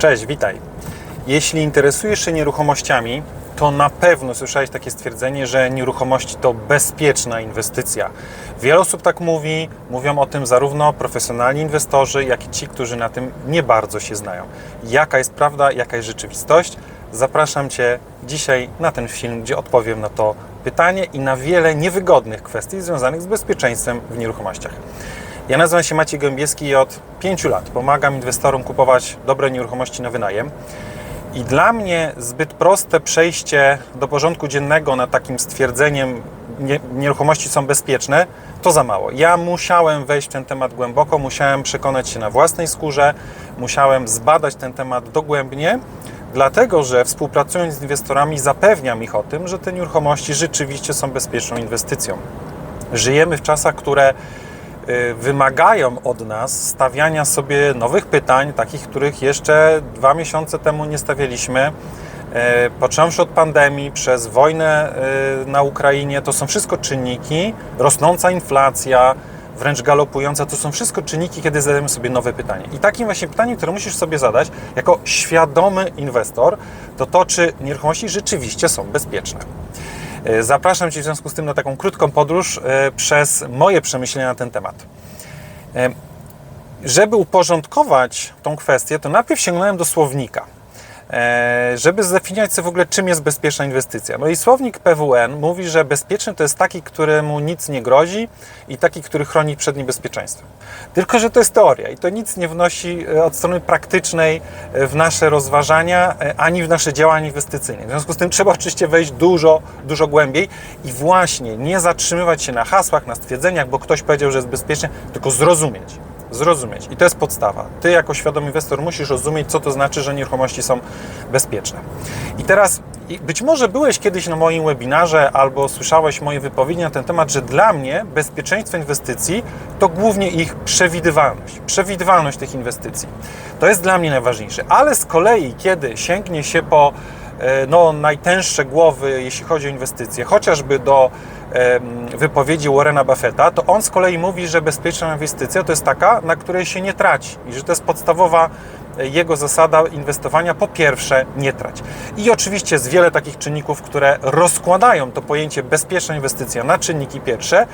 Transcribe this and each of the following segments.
Cześć, witaj. Jeśli interesujesz się nieruchomościami, to na pewno słyszałeś takie stwierdzenie, że nieruchomości to bezpieczna inwestycja. Wiele osób tak mówi, mówią o tym zarówno profesjonalni inwestorzy, jak i ci, którzy na tym nie bardzo się znają. Jaka jest prawda, jaka jest rzeczywistość? Zapraszam Cię dzisiaj na ten film, gdzie odpowiem na to pytanie i na wiele niewygodnych kwestii związanych z bezpieczeństwem w nieruchomościach. Ja nazywam się Maciej Gębieski i od 5 lat pomagam inwestorom kupować dobre nieruchomości na wynajem. I dla mnie zbyt proste przejście do porządku dziennego na takim stwierdzeniem nie, nieruchomości są bezpieczne, to za mało. Ja musiałem wejść w ten temat głęboko, musiałem przekonać się na własnej skórze, musiałem zbadać ten temat dogłębnie, dlatego że współpracując z inwestorami zapewniam ich o tym, że te nieruchomości rzeczywiście są bezpieczną inwestycją. Żyjemy w czasach, które wymagają od nas stawiania sobie nowych pytań, takich, których jeszcze dwa miesiące temu nie stawialiśmy. E, Począwszy od pandemii, przez wojnę y, na Ukrainie, to są wszystko czynniki, rosnąca inflacja, wręcz galopująca, to są wszystko czynniki, kiedy zadajemy sobie nowe pytanie. I takim właśnie pytaniem, które musisz sobie zadać jako świadomy inwestor, to to, czy nieruchomości rzeczywiście są bezpieczne. E, Zapraszam Cię w związku z tym na taką krótką podróż e, przez moje przemyślenia na ten temat. E, Żeby uporządkować tą kwestię, to najpierw sięgnąłem do słownika, żeby zdefiniować sobie w ogóle, czym jest bezpieczna inwestycja. No i słownik PWN mówi, że bezpieczny to jest taki, któremu nic nie grozi i taki, który chroni przed niebezpieczeństwem. Tylko, że to jest teoria i to nic nie wnosi e, od strony praktycznej e, w nasze rozważania, e, ani w nasze działania inwestycyjne. W związku z tym trzeba oczywiście wejść dużo, dużo głębiej i właśnie nie zatrzymywać się na hasłach, na stwierdzeniach, bo ktoś powiedział, że jest bezpiecznie, tylko zrozumieć zrozumieć. I to jest podstawa. Ty jako świadomy inwestor musisz rozumieć, co to znaczy, że nieruchomości są bezpieczne. I teraz być może byłeś kiedyś na moim webinarze albo słyszałeś moje wypowiedzi na ten temat, że dla mnie bezpieczeństwo inwestycji to głównie ich przewidywalność. Przewidywalność tych inwestycji. To jest dla mnie najważniejsze. Ale z kolei, kiedy sięgnie się po no, najtęższe głowy, jeśli chodzi o inwestycje, chociażby do wypowiedzi Warrena Buffetta, to on z kolei mówi, że bezpieczna inwestycja to jest taka, na której się nie traci i że to jest podstawowa e, jego zasada inwestowania. Po pierwsze, nie trać. I oczywiście jest wiele takich czynników, które rozkładają to pojęcie bezpieczna inwestycja na czynniki pierwsze.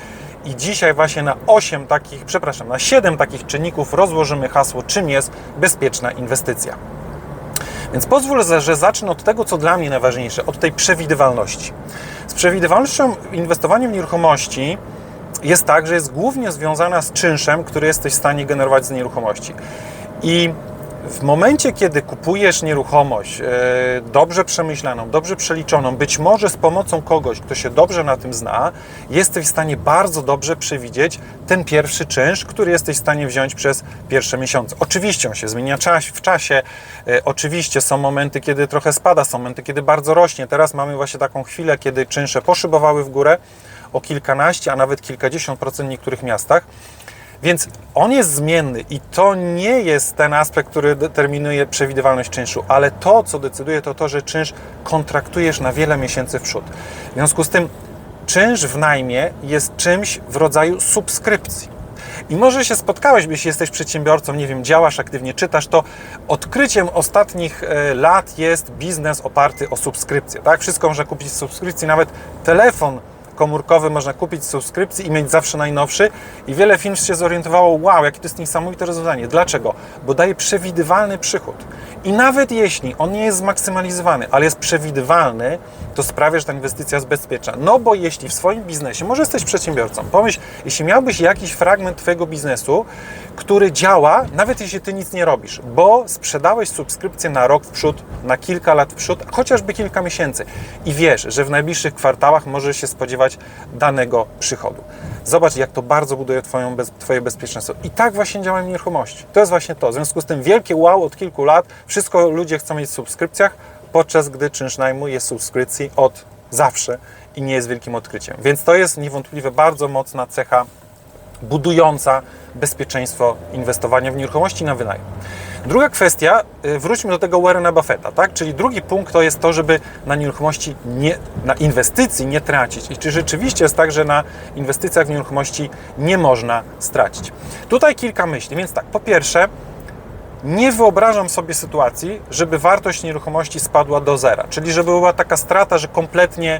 I dzisiaj właśnie na 8 takich, przepraszam, na 7 takich czynników rozłożymy hasło, czym jest bezpieczna inwestycja. Więc pozwól, że zacznę od tego, co dla mnie najważniejsze, od tej przewidywalności. Z przewidywalnością inwestowania w nieruchomości jest tak, że jest głównie związana z czynszem, który jesteś w stanie generować z nieruchomości. I w momencie, kiedy kupujesz nieruchomość e, dobrze przemyślaną, dobrze przeliczoną, być może z pomocą kogoś, kto się dobrze na tym zna, jesteś w stanie bardzo dobrze przewidzieć ten pierwszy czynsz, który jesteś w stanie wziąć przez pierwsze miesiące. Oczywiście on się zmienia w czasie, e, oczywiście są momenty, kiedy trochę spada, są momenty, kiedy bardzo rośnie. Teraz mamy właśnie taką chwilę, kiedy czynsze poszybowały w górę o kilkanaście, a nawet kilkadziesiąt procent w niektórych miastach. Więc on jest zmienny i to nie jest ten aspekt, który determinuje przewidywalność czynszu, ale to, co decyduje, to to, że czynsz kontraktujesz na wiele miesięcy w przód. W związku z tym czynsz w najmie jest czymś w rodzaju subskrypcji. I może się spotkałeś, jeśli jesteś przedsiębiorcą, nie wiem, działasz aktywnie, czytasz, to odkryciem ostatnich e, lat jest biznes oparty o subskrypcję. Tak? Wszystko można kupić z subskrypcji, nawet telefon komórkowy można kupić subskrypcji i mieć zawsze najnowszy. I wiele firm się zorientowało, wow, jakie to jest niesamowite rozwiązanie. Dlaczego? Bo daje przewidywalny przychód. I nawet jeśli on nie jest zmaksymalizowany, ale jest przewidywalny, to sprawia, że ta inwestycja jest bezpieczna. No bo jeśli w swoim biznesie, może jesteś przedsiębiorcą, pomyśl, jeśli miałbyś jakiś fragment Twojego biznesu, który działa, nawet jeśli Ty nic nie robisz, bo sprzedałeś subskrypcję na rok w przód, na kilka lat w przód, chociażby kilka miesięcy i wiesz, że w najbliższych kwartałach możesz się spodziewać danego przychodu. Zobacz, jak to bardzo buduje twoją bez, Twoje bezpieczeństwo. I tak właśnie działa nieruchomości. To jest właśnie to. W związku z tym wielkie wow od kilku lat, wszystko ludzie chcą mieć w subskrypcjach, podczas gdy czynsz najmu jest subskrypcji od zawsze i nie jest wielkim odkryciem. Więc to jest niewątpliwie bardzo mocna cecha budująca bezpieczeństwo inwestowania w nieruchomości na wynajem. Druga kwestia, y, wróćmy do tego Warrena Buffetta, tak? Czyli drugi punkt to jest to, żeby na nieruchomości, nie, na inwestycji nie tracić. I czy rzeczywiście jest tak, że na inwestycjach w nieruchomości nie można stracić? Tutaj kilka myśli, więc tak, po pierwsze, nie wyobrażam sobie sytuacji, żeby wartość nieruchomości spadła do zera, czyli żeby była taka strata, że kompletnie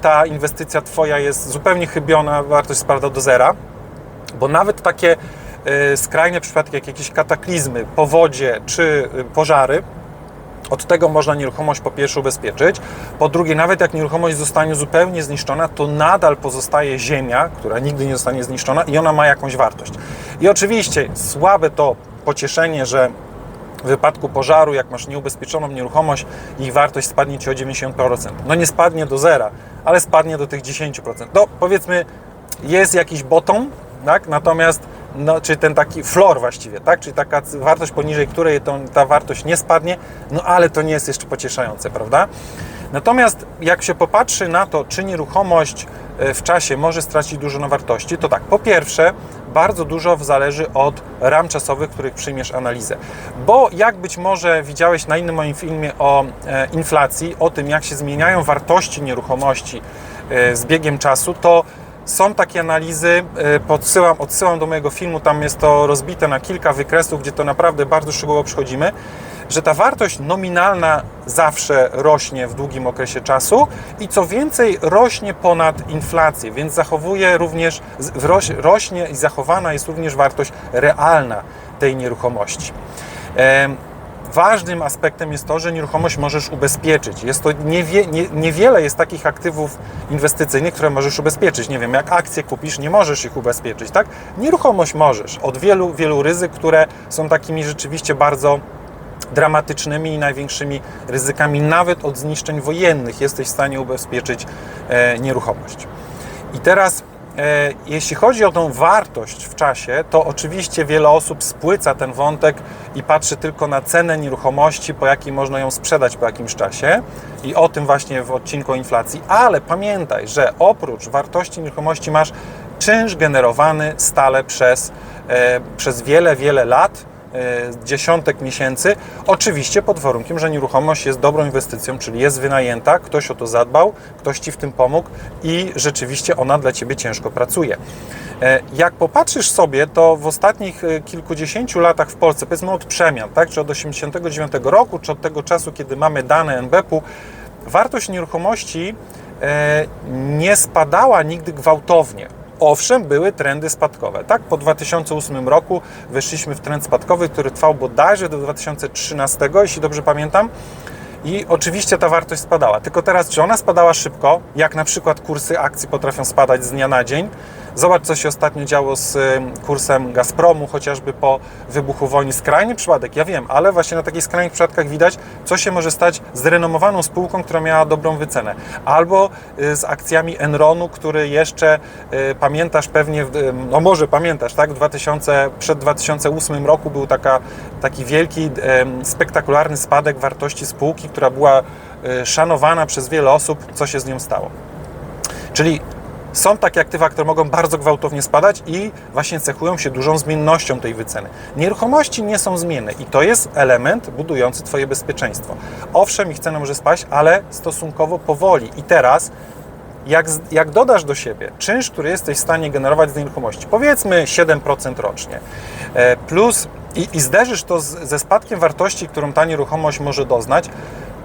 ta inwestycja Twoja jest zupełnie chybiona, wartość spada do zera, bo nawet takie e, skrajne przypadki, jak jakieś kataklizmy, powodzie czy e, pożary, od tego można nieruchomość po pierwsze ubezpieczyć, po drugie, nawet jak nieruchomość zostanie zupełnie zniszczona, to nadal pozostaje ziemia, która nigdy nie zostanie zniszczona i ona ma jakąś wartość. I oczywiście słabe to pocieszenie, że w wypadku pożaru, jak masz nieubezpieczoną nieruchomość, ich wartość spadnie Ci o 90%. No nie spadnie do zera, ale spadnie do tych 10%. No powiedzmy, jest jakiś bottom, tak? natomiast no, czy ten taki floor właściwie, tak? czyli taka wartość poniżej której to, ta wartość nie spadnie, no ale to nie jest jeszcze pocieszające, prawda? Natomiast jak się popatrzy na to, czy nieruchomość e, w czasie może stracić dużo na wartości, to tak, po pierwsze, bardzo dużo zależy od ram czasowych, w których przyjmiesz analizę. Bo jak być może widziałeś na innym moim filmie o e, inflacji, o tym jak się zmieniają wartości nieruchomości e, z biegiem czasu, to są takie analizy, e, podsyłam, odsyłam do mojego filmu, tam jest to rozbite na kilka wykresów, gdzie to naprawdę bardzo szczegółowo przechodzimy, że ta wartość nominalna zawsze rośnie w długim okresie czasu i co więcej rośnie ponad inflację, więc zachowuje również, roś, rośnie i zachowana jest również wartość realna tej nieruchomości. Ważnym aspektem jest to, że nieruchomość możesz ubezpieczyć. Jest to niewie, nie, niewiele jest takich aktywów inwestycyjnych, które możesz ubezpieczyć. Nie wiem, jak akcje kupisz, nie możesz ich ubezpieczyć, tak? Nieruchomość możesz. Od wielu, wielu ryzyk, które są takimi rzeczywiście bardzo dramatycznymi i największymi ryzykami, nawet od zniszczeń wojennych, jesteś w stanie ubezpieczyć e, nieruchomość. I teraz jeśli chodzi o tą wartość w czasie, to oczywiście wiele osób spłyca ten wątek i patrzy tylko na cenę nieruchomości, po jakiej można ją sprzedać po jakimś czasie. I o tym właśnie w odcinku o inflacji. Ale pamiętaj, że oprócz wartości nieruchomości masz czynsz generowany stale przez, e, przez wiele, wiele lat E, dziesiątek miesięcy, oczywiście pod warunkiem, że nieruchomość jest dobrą inwestycją, czyli jest wynajęta, ktoś o to zadbał, ktoś Ci w tym pomógł i rzeczywiście ona dla Ciebie ciężko pracuje. E, jak popatrzysz sobie, to w ostatnich e, kilkudziesięciu latach w Polsce, powiedzmy od przemian, tak, czy od 1989 roku, czy od tego czasu, kiedy mamy dane NBP-u, wartość nieruchomości nie spadała nigdy gwałtownie. Owszem, były trendy spadkowe. Tak, po 2008 roku weszliśmy w trend spadkowy, który trwał bodajże do 2013, jeśli dobrze pamiętam. I oczywiście ta wartość spadała. Tylko teraz, czy ona spadała szybko, jak na przykład kursy akcji potrafią spadać z dnia na dzień, Zobacz, co się ostatnio działo z kursem Gazpromu, chociażby po wybuchu wojny. Skrajny przypadek, ja wiem, ale właśnie na takich skrajnych przypadkach widać, co się może stać z renomowaną spółką, która miała dobrą wycenę. Albo y, z akcjami Enronu, który jeszcze y, pamiętasz pewnie, no może pamiętasz, tak? 2000, przed 2008 roku był taka, taki wielki, spektakularny spadek wartości spółki, która była y, szanowana przez wiele osób, co się z nią stało. Czyli są takie aktywa, które mogą bardzo gwałtownie spadać i właśnie cechują się dużą zmiennością tej wyceny. Nieruchomości nie są zmienne i to jest element budujący Twoje bezpieczeństwo. Owszem, ich cena może spaść, ale stosunkowo powoli. I teraz jak, jak, dodasz do siebie czynsz, który jesteś w stanie generować z nieruchomości, powiedzmy 7% rocznie, e, plus i, i zderzysz to z, ze spadkiem wartości, którą ta nieruchomość może doznać,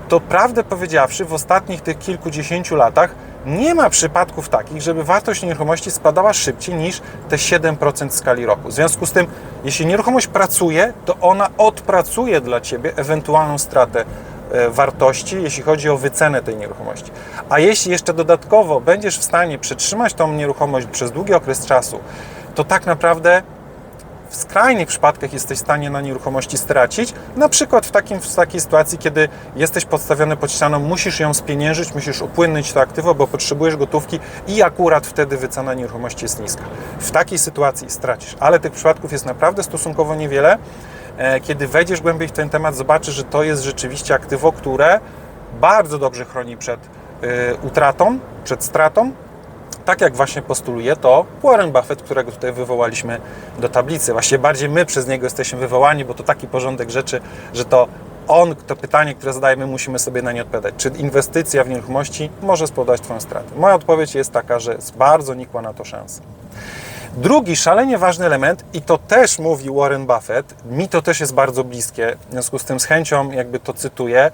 to prawdę powiedziawszy, w ostatnich tych kilkudziesięciu latach nie ma przypadków takich, żeby wartość nieruchomości spadała szybciej niż te 7% w skali roku. W związku z tym, jeśli nieruchomość pracuje, to ona odpracuje dla Ciebie ewentualną stratę e, wartości, jeśli chodzi o wycenę tej nieruchomości. A jeśli jeszcze dodatkowo będziesz w stanie przetrzymać tą nieruchomość przez długi okres czasu, to tak naprawdę w skrajnych przypadkach jesteś w stanie na nieruchomości stracić. Na przykład w, takim, w takiej sytuacji, kiedy jesteś podstawiony pod ścianą, musisz ją spieniężyć, musisz upłynnić to aktywo, bo potrzebujesz gotówki i akurat wtedy wycena nieruchomości jest niska. W takiej sytuacji stracisz, ale tych przypadków jest naprawdę stosunkowo niewiele. E, kiedy wejdziesz głębiej w ten temat, zobaczysz, że to jest rzeczywiście aktywo, które bardzo dobrze chroni przed e, utratą, przed stratą, tak jak właśnie postuluje to Warren Buffett, którego tutaj wywołaliśmy do tablicy. Właśnie bardziej my przez niego jesteśmy wywołani, bo to taki porządek rzeczy, że to on, to pytanie, które zadajemy, musimy sobie na nie odpowiadać. Czy inwestycja w nieruchomości może spowodować Twoją stratę? Moja odpowiedź jest taka, że jest bardzo nikła na to szansa. Drugi szalenie ważny element, i to też mówi Warren Buffett, mi to też jest bardzo bliskie, w związku z tym z chęcią jakby to cytuję,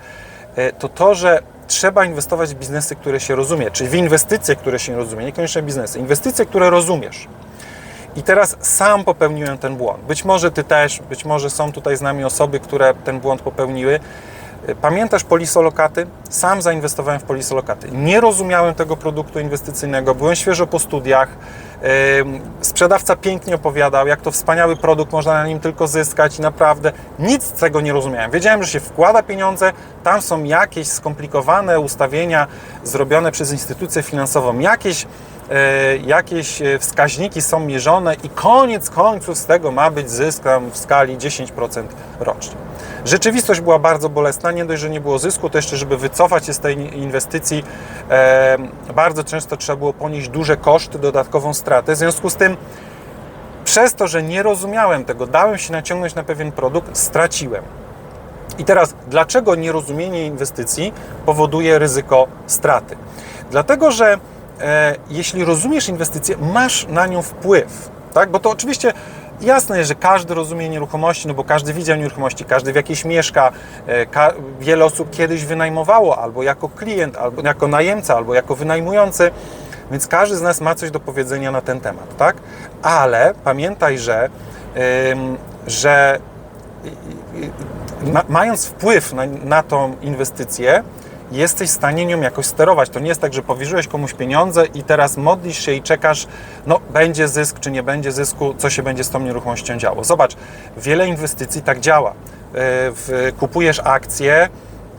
e, to to, że trzeba inwestować w biznesy, które się rozumie, czyli w inwestycje, które się rozumie, niekoniecznie biznesy, inwestycje, które rozumiesz. I teraz sam popełniłem ten błąd. Być może ty też, być może są tutaj z nami osoby, które ten błąd popełniły. Pamiętasz polisolokaty? Sam zainwestowałem w polisolokaty. Nie rozumiałem tego produktu inwestycyjnego, byłem świeżo po studiach. Sprzedawca pięknie opowiadał, jak to wspaniały produkt, można na nim tylko zyskać i naprawdę nic z tego nie rozumiałem. Wiedziałem, że się wkłada pieniądze, tam są jakieś skomplikowane ustawienia zrobione przez instytucję finansową, jakieś e, jakieś e, wskaźniki są mierzone i koniec końców z tego ma być zysk w skali 10% rocznie. Rzeczywistość była bardzo bolesna, nie dość, że nie było zysku, to jeszcze, żeby wycofać się z tej inwestycji, e, bardzo często trzeba było ponieść duże koszty, dodatkową stratę. W związku z tym, przez to, że nie rozumiałem tego, dałem się naciągnąć na pewien produkt, straciłem. I teraz, dlaczego nierozumienie inwestycji powoduje ryzyko straty? Dlatego, że e, jeśli rozumiesz inwestycję, masz na nią wpływ, tak? Bo to oczywiście Jasne że każdy rozumie nieruchomości, no bo każdy widział nieruchomości, każdy w jakiejś mieszka. E, wiele osób kiedyś wynajmowało albo jako klient, albo jako najemca, albo jako wynajmujący, więc każdy z nas ma coś do powiedzenia na ten temat, tak? Ale pamiętaj, że, że mając wpływ na, na tą inwestycję, jesteś w stanie nią jakoś sterować. To nie jest tak, że powierzyłeś komuś pieniądze i teraz modlisz się i czekasz, no będzie zysk czy nie będzie zysku, co się będzie z tą nieruchomością działo. Zobacz, wiele inwestycji tak działa. E, kupujesz akcje,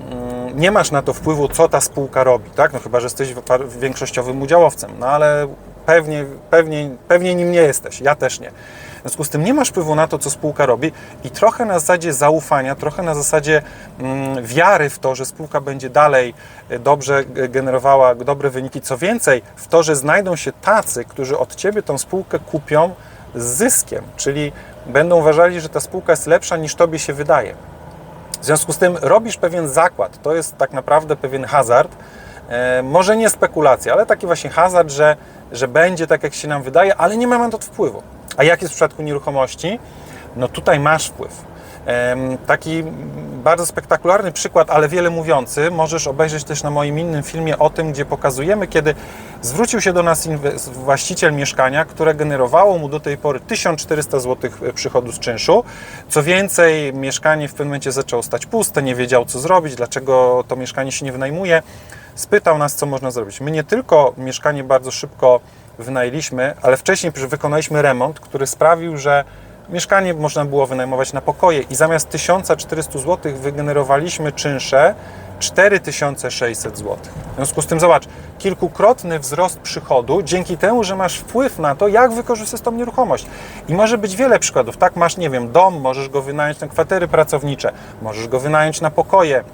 mm, nie masz na to wpływu, co ta spółka robi, tak? No chyba, że jesteś większościowym udziałowcem, no ale pewnie, pewnie, pewnie nim nie jesteś, ja też nie. W związku z tym nie masz wpływu na to, co spółka robi i trochę na zasadzie zaufania, trochę na zasadzie mm, wiary w to, że spółka będzie dalej e, dobrze generowała dobre wyniki. Co więcej, w to, że znajdą się tacy, którzy od Ciebie tą spółkę kupią z zyskiem, czyli będą uważali, że ta spółka jest lepsza niż Tobie się wydaje. W związku z tym robisz pewien zakład. To jest tak naprawdę pewien hazard. E, może nie spekulacja, ale taki właśnie hazard, że, że będzie tak, jak się nam wydaje, ale nie mamy na to wpływu. A jak jest w przypadku nieruchomości? No tutaj masz wpływ. Taki bardzo spektakularny przykład, ale wiele mówiący, możesz obejrzeć też na moim innym filmie o tym, gdzie pokazujemy, kiedy zwrócił się do nas właściciel mieszkania, które generowało mu do tej pory 1400 zł przychodu z czynszu. Co więcej, mieszkanie w pewnym momencie zaczęło stać puste, nie wiedział co zrobić, dlaczego to mieszkanie się nie wynajmuje. Spytał nas, co można zrobić. My nie tylko mieszkanie bardzo szybko wynajęliśmy, ale wcześniej wykonaliśmy remont, który sprawił, że mieszkanie można było wynajmować na pokoje i zamiast 1400 zł wygenerowaliśmy czynsze 4600 zł. W związku z tym zobacz, kilkukrotny wzrost przychodu dzięki temu, że masz wpływ na to, jak wykorzystasz tą nieruchomość. I może być wiele przykładów. Tak, masz, nie wiem, dom, możesz go wynająć na kwatery pracownicze, możesz go wynająć na pokoje,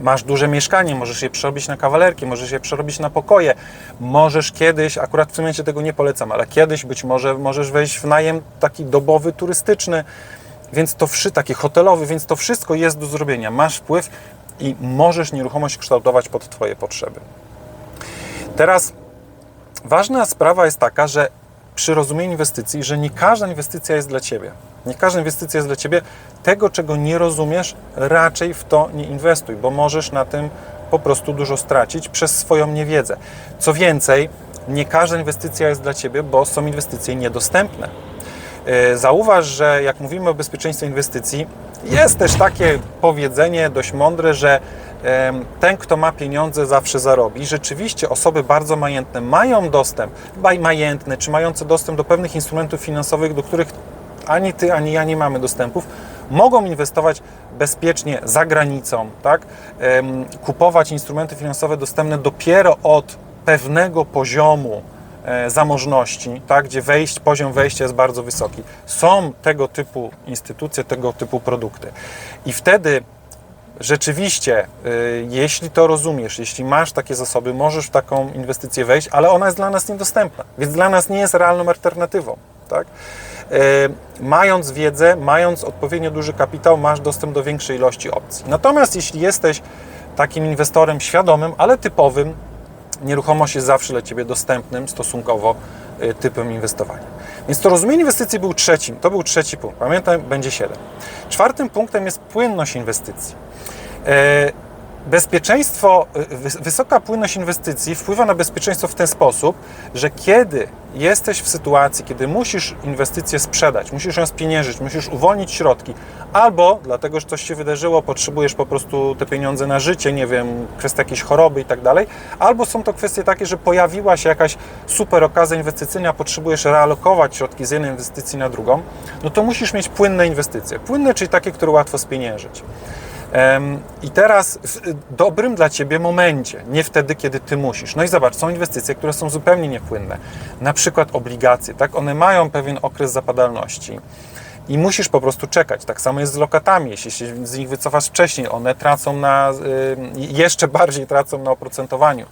masz duże mieszkanie, możesz je przerobić na kawalerki, możesz je przerobić na pokoje, możesz kiedyś, akurat w tym momencie tego nie polecam, ale kiedyś być może możesz wejść w najem taki dobowy, turystyczny, więc to wszystko, taki hotelowy, więc to wszystko jest do zrobienia. Masz wpływ i możesz nieruchomość kształtować pod Twoje potrzeby. Teraz ważna sprawa jest taka, że przy rozumieniu inwestycji, że nie każda inwestycja jest dla Ciebie. Nie każda inwestycja jest dla Ciebie. Tego, czego nie rozumiesz, raczej w to nie inwestuj, bo możesz na tym po prostu dużo stracić przez swoją niewiedzę. Co więcej, nie każda inwestycja jest dla Ciebie, bo są inwestycje niedostępne. E, zauważ, że jak mówimy o bezpieczeństwie inwestycji, jest też takie powiedzenie dość mądre, że ten, kto ma pieniądze, zawsze zarobi. Rzeczywiście osoby bardzo majętne mają dostęp, majętne czy mające dostęp do pewnych instrumentów finansowych, do których ani ty, ani ja nie mamy dostępów, mogą inwestować bezpiecznie za granicą, tak? kupować instrumenty finansowe dostępne dopiero od pewnego poziomu e, zamożności, tak? gdzie wejść, poziom wejścia jest bardzo wysoki. Są tego typu instytucje, tego typu produkty. I wtedy rzeczywiście, y, jeśli to rozumiesz, jeśli masz takie zasoby, możesz w taką inwestycję wejść, ale ona jest dla nas niedostępna, więc dla nas nie jest realną alternatywą. Tak? Y, mając wiedzę, mając odpowiednio duży kapitał, masz dostęp do większej ilości opcji. Natomiast jeśli jesteś takim inwestorem świadomym, ale typowym, nieruchomość jest zawsze dla Ciebie dostępnym stosunkowo y, typem inwestowania. Więc to rozumienie inwestycji był trzecim, to był trzeci punkt. Pamiętam, będzie siedem. Czwartym punktem jest płynność inwestycji. Bezpieczeństwo, wys- wysoka płynność inwestycji wpływa na bezpieczeństwo w ten sposób, że kiedy jesteś w sytuacji, kiedy musisz inwestycję sprzedać, musisz ją spieniężyć, musisz uwolnić środki, albo dlatego, że coś się wydarzyło, potrzebujesz po prostu te pieniądze na życie, nie wiem, kwestia jakiejś choroby i tak dalej, albo są to kwestie takie, że pojawiła się jakaś super okazja inwestycyjna, potrzebujesz realokować środki z jednej inwestycji na drugą, no to musisz mieć płynne inwestycje. Płynne, czyli takie, które łatwo spieniężyć. I teraz w dobrym dla Ciebie momencie, nie wtedy, kiedy Ty musisz. No i zobacz, są inwestycje, które są zupełnie niepłynne. Na przykład obligacje, tak? One mają pewien okres zapadalności i musisz po prostu czekać. Tak samo jest z lokatami. Jeśli się z nich wycofasz wcześniej, one tracą na, y, jeszcze bardziej tracą na oprocentowaniu.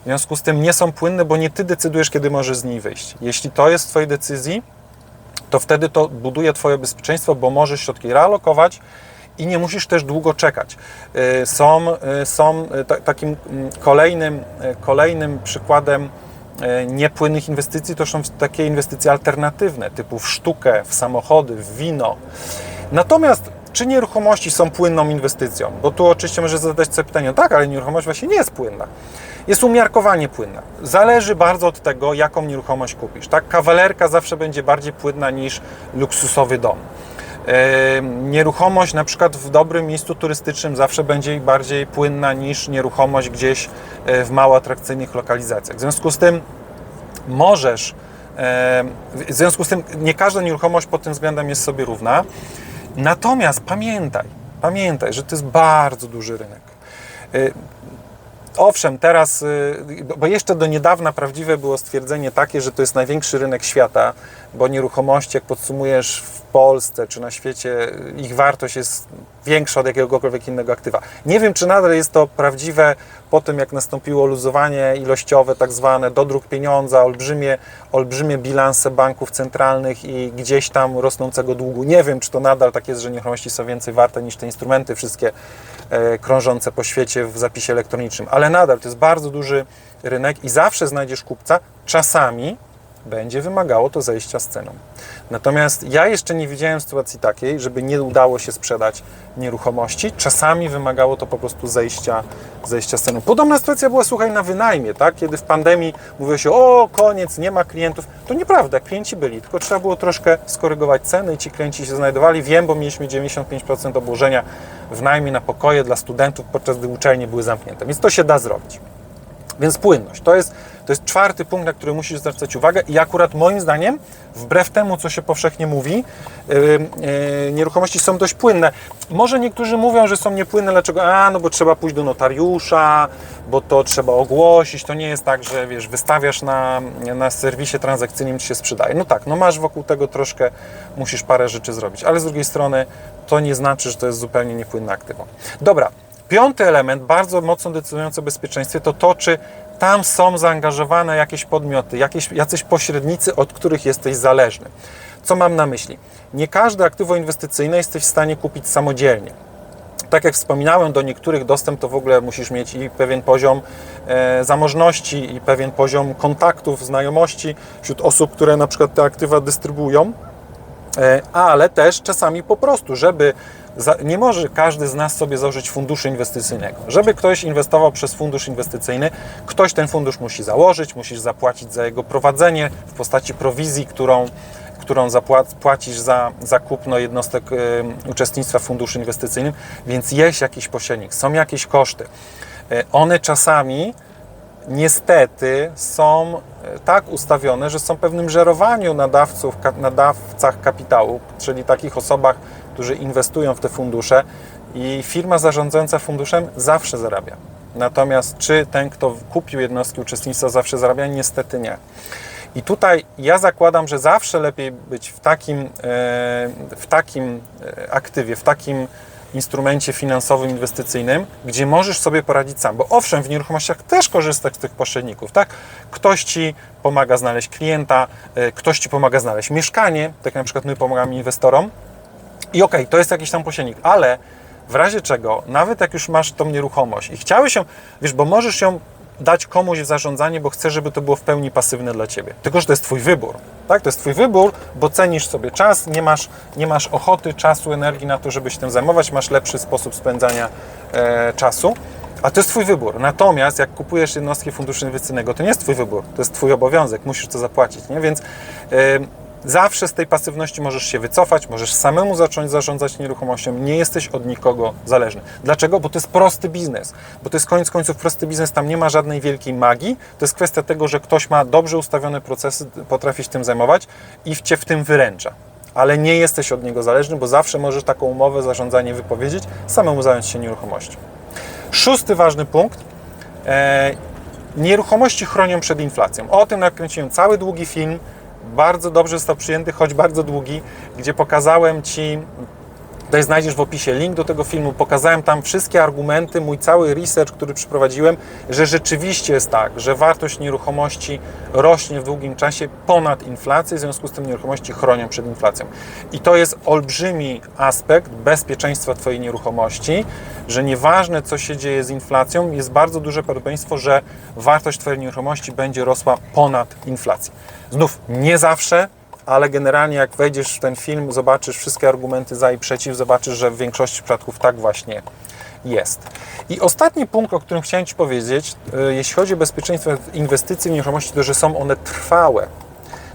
W związku z tym nie są płynne, bo nie Ty decydujesz, kiedy możesz z niej wyjść. Jeśli to jest w Twojej decyzji, to wtedy to buduje Twoje bezpieczeństwo, bo możesz środki realokować i nie musisz też długo czekać. Y, Są, y, są y, ta- takim mm, kolejnym, kolejnym przykładem niepłynnych inwestycji to są takie inwestycje alternatywne, typu w sztukę, w samochody, w wino. Natomiast czy nieruchomości są płynną inwestycją? Bo tu oczywiście możesz zadać sobie pytanie, no tak, ale nieruchomość właśnie nie jest płynna. Jest umiarkowanie płynna. Zależy bardzo od tego, jaką nieruchomość kupisz. Tak? Kawalerka zawsze będzie bardziej płynna niż luksusowy dom. E, Nieruchomość na przykład w dobrym miejscu turystycznym zawsze będzie bardziej płynna niż nieruchomość gdzieś e, w mało atrakcyjnych lokalizacjach. W związku z tym możesz, e, w związku z tym nie każda nieruchomość pod tym względem jest sobie równa. Natomiast pamiętaj, pamiętaj, że to jest bardzo duży rynek. Owszem, teraz, y, bo jeszcze do niedawna prawdziwe było stwierdzenie takie, że to jest największy rynek świata, bo nieruchomości, jak podsumujesz w Polsce czy na świecie, ich wartość jest większa od jakiegokolwiek innego aktywa. Nie wiem, czy nadal jest to prawdziwe po tym, jak nastąpiło luzowanie ilościowe, tak zwane, dodruk pieniądza, olbrzymie, olbrzymie bilanse banków centralnych i gdzieś tam rosnącego długu. Nie wiem, czy to nadal tak jest, że nieruchomości są więcej warte niż te instrumenty wszystkie krążące po świecie w zapisie elektronicznym, ale nadal to jest bardzo duży rynek i zawsze znajdziesz kupca. Czasami będzie wymagało to zejścia z ceną. Natomiast ja jeszcze nie widziałem sytuacji takiej, żeby nie udało się sprzedać nieruchomości. Czasami wymagało to po prostu zejścia, zejścia z ceną. Podobna sytuacja była, słuchaj, na wynajmie, tak? Kiedy w pandemii mówiło się, o koniec, nie ma klientów. To nieprawda, klienci byli, tylko trzeba było troszkę skorygować ceny i ci klienci się znajdowali. Wiem, bo mieliśmy 95% obłożenia w najmie na pokoje dla studentów, podczas gdy uczelnie były zamknięte. Więc to się da zrobić. Więc płynność to jest, to jest czwarty punkt, na który musisz zwracać uwagę i akurat moim zdaniem, wbrew temu, co się powszechnie mówi, yy, nieruchomości są dość płynne. Może niektórzy mówią, że są niepłynne, dlaczego? A, no bo trzeba pójść do notariusza, bo to trzeba ogłosić, to nie jest tak, że wiesz, wystawiasz na, na serwisie transakcyjnym, ci się sprzedaje. No tak, no masz wokół tego troszkę, musisz parę rzeczy zrobić, ale z drugiej strony to nie znaczy, że to jest zupełnie niepłynne aktywo. Dobra, Piąty element, bardzo mocno decydujący o bezpieczeństwie, to to, czy tam są zaangażowane jakieś podmioty, jakieś, jacyś pośrednicy, od których jesteś zależny. Co mam na myśli? Nie każde aktywo inwestycyjne jesteś w stanie kupić samodzielnie. Tak jak wspominałem, do niektórych dostęp to w ogóle musisz mieć i pewien poziom e, zamożności, i pewien poziom kontaktów, znajomości wśród osób, które na przykład te aktywa dystrybuują. E, ale też czasami po prostu, żeby nie może każdy z nas sobie założyć funduszu inwestycyjnego. Żeby ktoś inwestował przez fundusz inwestycyjny, ktoś ten fundusz musi założyć, musisz zapłacić za jego prowadzenie w postaci prowizji, którą, którą zapłacisz za, za kupno jednostek y, uczestnictwa w funduszu inwestycyjnym, więc jest jakiś pośrednik, są jakieś koszty. Y, one czasami niestety są e, tak ustawione, że są pewnym żerowaniu nadawców, nadawcach kapitału, czyli takich osobach, którzy inwestują w te fundusze i firma zarządzająca funduszem zawsze zarabia. Natomiast czy ten, kto kupił jednostki uczestnictwa zawsze zarabia? Niestety nie. I tutaj ja zakładam, że zawsze lepiej być w takim, e, w takim e, aktywie, w takim instrumencie finansowym, inwestycyjnym, gdzie możesz sobie poradzić sam. Bo owszem, w nieruchomościach też korzystasz z tych pośredników, tak? Ktoś ci pomaga znaleźć klienta, e, ktoś ci pomaga znaleźć mieszkanie, tak jak na przykład my pomagamy inwestorom. I okej, to jest jakiś tam pośrednik, ale w razie czego, nawet jak już masz tą nieruchomość i chciałeś się, wiesz, bo możesz ją dać komuś w zarządzanie, bo chcesz, żeby to było w pełni pasywne dla ciebie. Tylko, że to jest twój wybór. Tak? To jest twój wybór, bo cenisz sobie czas, nie masz, nie masz ochoty, czasu, energii na to, żeby się tym zajmować, masz lepszy sposób spędzania e, czasu. A to jest Twój wybór. Natomiast jak kupujesz jednostki funduszu inwestycyjnego, to nie jest Twój wybór, to jest Twój obowiązek, musisz to zapłacić. Nie? Więc yy, zawsze z tej pasywności możesz się wycofać, możesz samemu zacząć zarządzać nieruchomością, nie jesteś od nikogo zależny. Dlaczego? Bo to jest prosty biznes. Bo to jest koniec końców prosty biznes, tam nie ma żadnej wielkiej magii. To jest kwestia tego, że ktoś ma dobrze ustawione procesy, potrafi się tym zajmować i Cię w tym wyręcza ale nie jesteś od niego zależny, bo zawsze możesz taką umowę, zarządzanie wypowiedzieć, samemu zająć się nieruchomością. Szósty ważny punkt. E, nieruchomości chronią przed inflacją. O tym nakręciłem cały długi film. Bardzo dobrze został przyjęty, choć bardzo długi, gdzie pokazałem Ci Tutaj znajdziesz w opisie link do tego filmu. Pokazałem tam wszystkie argumenty, mój cały research, który przeprowadziłem, że rzeczywiście jest tak, że wartość nieruchomości rośnie w długim czasie ponad inflację, w związku z tym nieruchomości chronią przed inflacją. I to jest olbrzymi aspekt bezpieczeństwa Twojej nieruchomości, że nieważne co się dzieje z inflacją, jest bardzo duże prawdopodobieństwo, że wartość Twojej nieruchomości będzie rosła ponad inflację. Znów nie zawsze, ale generalnie jak wejdziesz w ten film, zobaczysz wszystkie argumenty za i przeciw, zobaczysz, że w większości przypadków tak właśnie jest. I ostatni punkt, o którym chciałem Ci powiedzieć, y, jeśli chodzi o bezpieczeństwo inwestycji w nieruchomości, to że są one trwałe.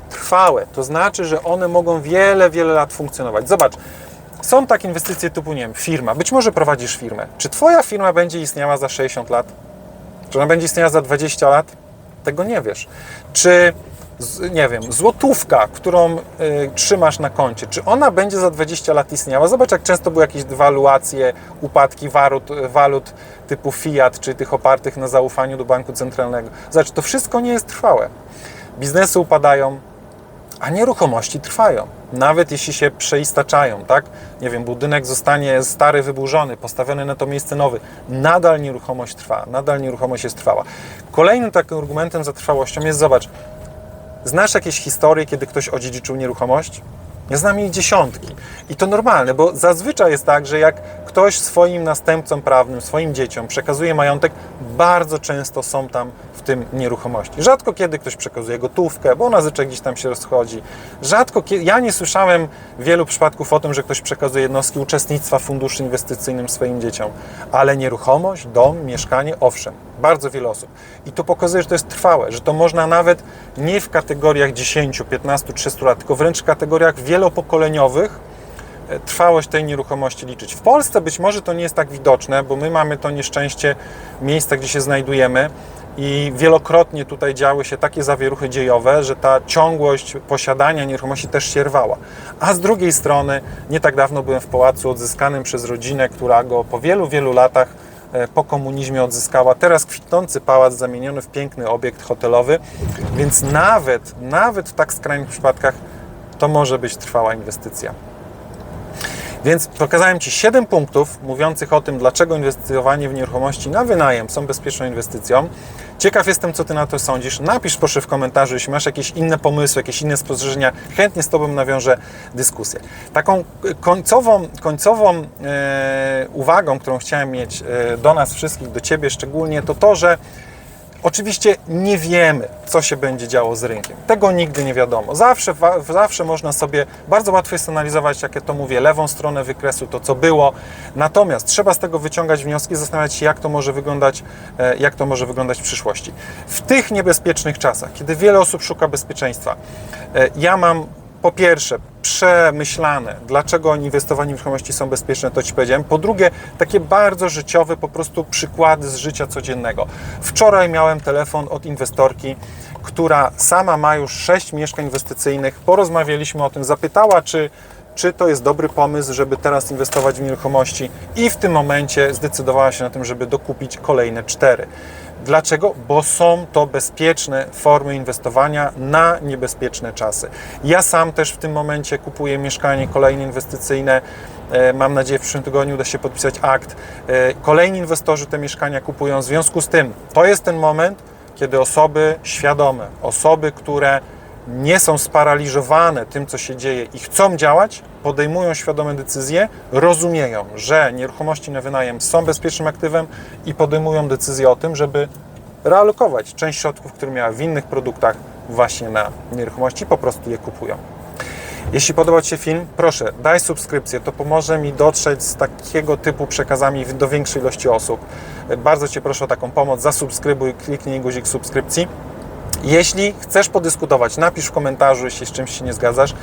Trwałe, to znaczy, że one mogą wiele, wiele lat funkcjonować. Zobacz, są takie inwestycje typu, nie wiem, firma. Być może prowadzisz firmę. Czy Twoja firma będzie istniała za 60 lat? Czy ona będzie istniała za 20 lat? Tego nie wiesz. Czy nie wiem, złotówka, którą y, trzymasz na koncie, czy ona będzie za 20 lat istniała? Zobacz, jak często były jakieś dewaluacje, upadki walut, walut typu fiat, czy tych opartych na zaufaniu do banku centralnego. Zobacz, to wszystko nie jest trwałe. Biznesy upadają, a nieruchomości trwają. Nawet jeśli się przeistaczają, tak? Nie wiem, budynek zostanie stary, wyburzony, postawiony na to miejsce nowy, nadal nieruchomość trwa, nadal nieruchomość jest trwała. Kolejnym takim argumentem za trwałością jest, zobacz, Znasz jakieś historie, kiedy ktoś odziedziczył nieruchomość? Ja znam ich dziesiątki. I to normalne, bo zazwyczaj jest tak, że jak ktoś swoim następcom prawnym, swoim dzieciom przekazuje majątek, bardzo często są tam w tym nieruchomości. Rzadko kiedy ktoś przekazuje gotówkę, bo ona zazwyczaj gdzieś tam się rozchodzi. Rzadko kiedy, ja nie słyszałem wielu przypadków o tym, że ktoś przekazuje jednostki uczestnictwa w funduszu inwestycyjnym swoim dzieciom, ale nieruchomość, dom, mieszkanie, owszem, bardzo wiele osób. I to pokazuje, że to jest trwałe, że to można nawet nie w kategoriach 10, 15, 300 lat, tylko wręcz w kategoriach wielopokoleniowych e, trwałość tej nieruchomości liczyć. W Polsce być może to nie jest tak widoczne, bo my mamy to nieszczęście miejsca, gdzie się znajdujemy i wielokrotnie tutaj działy się takie zawieruchy dziejowe, że ta ciągłość posiadania nieruchomości też się rwała. A z drugiej strony, nie tak dawno byłem w pałacu odzyskanym przez rodzinę, która go po wielu, wielu latach E, po komunizmie odzyskała. Teraz kwitnący pałac zamieniony w piękny obiekt hotelowy, więc nawet, nawet w tak skrajnych przypadkach to może być trwała inwestycja. Więc pokazałem Ci 7 punktów mówiących o tym, dlaczego inwestowanie w nieruchomości na wynajem są bezpieczną inwestycją. Ciekaw jestem, co Ty na to sądzisz. Napisz proszę w komentarzu, jeśli masz jakieś inne pomysły, jakieś inne spostrzeżenia. Chętnie z Tobą nawiążę dyskusję. Taką końcową, końcową e, uwagą, którą chciałem mieć e, do nas wszystkich, do Ciebie szczególnie, to to, że Oczywiście nie wiemy, co się będzie działo z rynkiem. Tego nigdy nie wiadomo. Zawsze, zawsze można sobie, bardzo łatwo jest analizować, jak ja to mówię, lewą stronę wykresu, to co było. Natomiast trzeba z tego wyciągać wnioski, zastanawiać się, jak to może wyglądać, e, jak to może wyglądać w przyszłości. W tych niebezpiecznych czasach, kiedy wiele osób szuka bezpieczeństwa, e, ja mam po pierwsze, przemyślane, dlaczego inwestowanie w nieruchomości są bezpieczne, to Ci powiedziałem. Po drugie, takie bardzo życiowe po prostu przykłady z życia codziennego. Wczoraj miałem telefon od inwestorki, która sama ma już sześć mieszkań inwestycyjnych. Porozmawialiśmy o tym, zapytała, czy czy to jest dobry pomysł, żeby teraz inwestować w nieruchomości i w tym momencie zdecydowała się na tym, żeby dokupić kolejne cztery. Dlaczego? Bo są to bezpieczne formy inwestowania na niebezpieczne czasy. Ja sam też w tym momencie kupuję mieszkanie kolejne inwestycyjne. E, mam nadzieję, w przyszłym tygodniu uda się podpisać akt. E, kolejni inwestorzy te mieszkania kupują. W związku z tym, to jest ten moment, kiedy osoby świadome, osoby, które nie są sparaliżowane tym, co się dzieje i chcą działać, podejmują świadome decyzje, rozumieją, że nieruchomości na wynajem są bezpiecznym aktywem i podejmują decyzję o tym, żeby realokować część środków, które miała w innych produktach właśnie na nieruchomości, po prostu je kupują. Jeśli podobał Ci się film, proszę daj subskrypcję, to pomoże mi dotrzeć z takiego typu przekazami do większej ilości osób. Bardzo Cię proszę o taką pomoc, zasubskrybuj, kliknij guzik subskrypcji. Jeśli chcesz podyskutować, napisz w komentarzu, jeśli z czymś się nie zgadzasz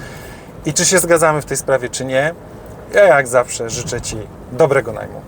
i czy się zgadzamy w tej sprawie, czy nie. Ja jak zawsze życzę Ci dobrego najmu.